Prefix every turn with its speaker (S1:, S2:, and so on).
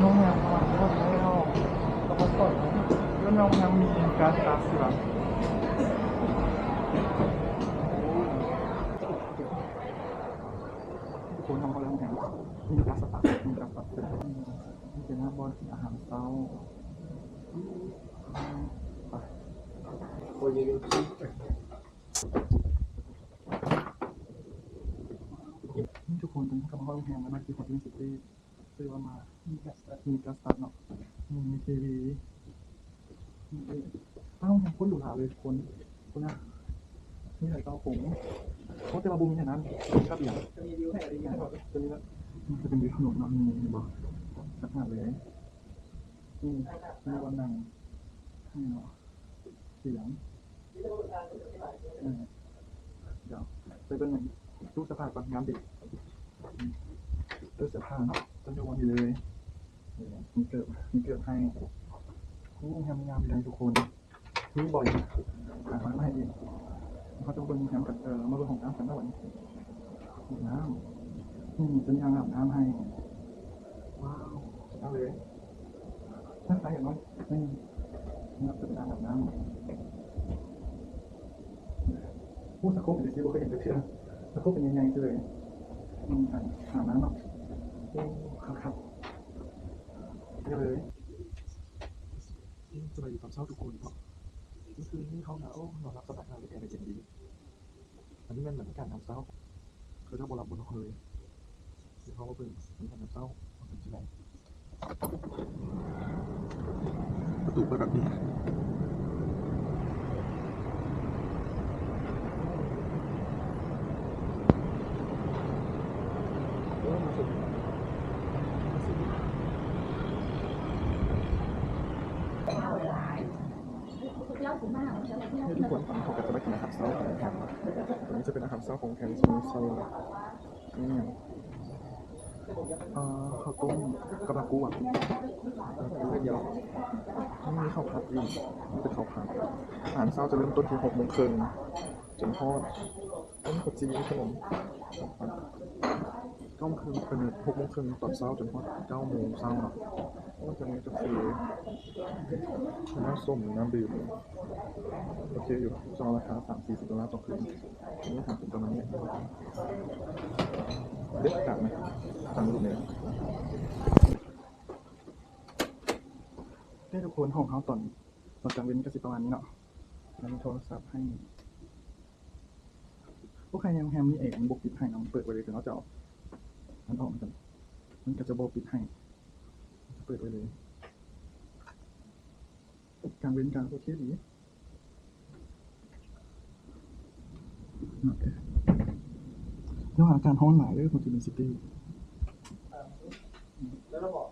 S1: น้องแรมประมาณนี้ผมไม่อกแล้วก็สดแล้วโรงแรมมีการตัดเสือคนทำอขาแแหงมีการสตัดมีการตับไม่เป็นหน้าบอลอาหารเช้า
S2: โอ้ย
S1: ดูทุกคนต้องทำลังเข้าโงแรมแล้วมากินของที่สิบปี มีกัสตัดเนาะมีทีวีมีเอ้าคนหรูหาเลยคนคนนะมีอะไรก็ผงเขาจะมาบูมอย่างนั้นก็เบี่ยง
S2: จะมีวิวให้อะไรอย่างเงี้ย
S1: ตัวนี้ละมันจะเป็นวิวถนนเนาะมีบอกสักหาเลยนี่มีวันนั่งให้เนาะเสียงเดี๋ยวไปเป็นหนึ่งตู้สื้อผ้าก่อนงานดิ ตู้เสื้อผ้าเนาะจะวันนี้เลยมีเกิดมีเกิดให้นี่ทำงานเลยทุกคนนี่บ่อยหามาให้อีเขาจะเป็นแคมกับเออมาเป็นของน้ำกันนะวันนี้น้ำนี่เป็นยางอาบน้ำให้ว้าวเอาเลยน่าใส่อย่างน้อยนี่นี่เป็นยางอาบน้ำพูดสะโคบเป็นสิว่าเคยเห็นเถอนสะโคบเป็นยังไงเลยอืมอาบน้ำเนาะ ครับครับนี่เลย
S2: สวัสดีตอนเช้าทุกคนเนาะเมื่อคืนนี้เขาหนาวนอนรับสบายมากเลยแอร์ในเย็นดีอันนี้มันเหมือนการทำเช้าคือถ้าโบราณบนเขาเลยเดี๋ยวเขาก็เป็นเหมือนการทำเช้าเป็นที่ไหนประตูเปิดแบบนี้เออมาสุดมาสุด
S1: ให้ทุกคนฟังเขาก็จะไปกินอาหารเช้ากันนะครับอันนี้จะเป็นอาหารเช้าของแคนซูโซนี่อ่าข้าวต้มกระบะกุ้งเดียวนี่มีข้าวผัดอีกนี่เป็นข้าวผัดอาหารเช้าจะเริ่มต้นที่หกโมงครึ่งจนทอดต้มขจีขนมก้มงครึ่งเป็นหกโมงครึ่งตอนเช้าจนทอดเก้าโมงเช้าเนาะ ก็จะมีกาแฟน้ำส้มน้ำดื่มโอเคอยู่จองราคาสามสี่สิบดอลลาร์ต่อคืนนี่ถามถึงประมาณนี้เด็กอากาศไหมทางรูปเนี่ยได้ทุกคนห้องเขาตอนตอนกลางเว้นก็สิประมาณนี้เนาะแล้วมีโทรศัพท์ให้พวกใครยังแฮมมีเอกมันบกปิดให้น้องเปิดไว้เลยถึงเขาจะเอามันออกมากันมันก็จะบกปิดให้ ปิดไว้เลยกลางเว้นกลางโอเคดีโอเคแล้วอาการห้องหลายเรื่องของจูเนซิตี้
S2: แล้วเราบอก